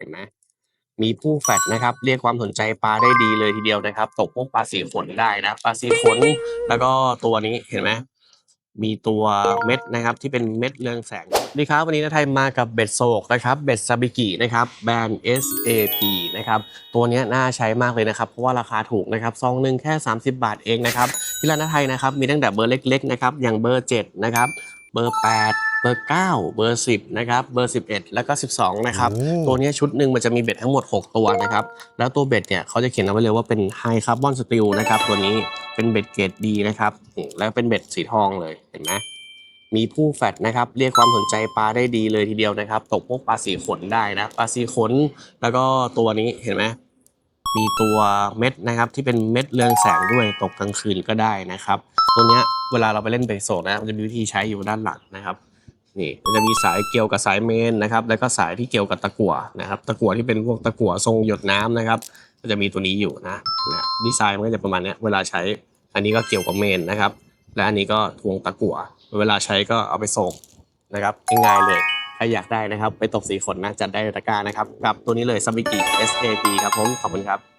เห็นไหมมีผู้แฟดนะครับ เรียกความสนใจปลาได้ดีเลยทีเดียวนะครับ ตกพวกปลาสีขนได้นะปลาสีขนแล้วก็ตัวนี้เห็นไหมมีตัวเม็ดนะครับที่เป็นเม็ดเรืองแสงสวัสดีครับวันนี้นะไทยมากับเบ็ดโศกนะครับเบ็ดซาบิกินะครับแบรนด์ SAP นะครับตัวนี้น่าใช้มากเลยนะครับ เพราะว่าราคาถูกนะครับซองหนึ่งแค่ 30 บาทเองนะครับที่ร้านนไทยนะครับมีตั้งแต่เบอร์เล็กๆนะครับอย่างเบอร์7นะครับเบอร์ 8 เบอร์ 9 เบอร์ 10 นะครับ เบอร์ 11 แล้วก็ 12 นะครับโอ้ตัวเนี้ยชุดหนึ่งมันจะมีเบ็ดทั้งหมด 6 ตัวนะครับ แล้วตัวเบ็ดเนี่ยเขาจะเขียนเอาไว้เลยว่าเป็นไฮคาร์บอนสตีลนะครับ ตัวนี้เป็นเบ็ดเกรดดีนะครับอืมแล้วเป็นเบ็ดสีทองเลย เห็นไหมมีผู้แฟดนะครับ เรียกความสนใจปลาได้ดีเลยทีเดียวนะครับ ตกพวกปลาสีขนได้นะ ปลาสีขน แล้วก็ตัวนี้เห็นไหมมีตัวเม็ดนะครับที่เป็นเม็ดเรืองแสงด้วยตกกลางคืนก็ได้นะครับ ตัวเนี้ยเวลาเราไปเล่นเบสโซดนะมันจะมีวิธีใช้อยู่ด้านหลังนะครับ นี่มันจะมีสายเกี่ยวกับสายเมนนะครับ แล้วก็สายที่เกี่ยวกับตะกั่วนะครับ ตะกั่วที่เป็นพวกตะกั่วทรงหยดน้ำนะครับ ก็จะมีตัวนี้อยู่นะนะดีไซน์มันก็จะประมาณนี้เวลาใช้ อันนี้ก็เกี่ยวกับเมนนะครับ และอันนี้ก็ทวงตะกั่ว เวลาใช้ก็เอาไปส่งนะครับง่ายๆเลยใครอยากได้นะครับ ไปตกสีขนนะจัดได้ในตะกร้านะครับกับตัวนี้เลยซัมบิกิ SAP ครับผมขอบคุณครับ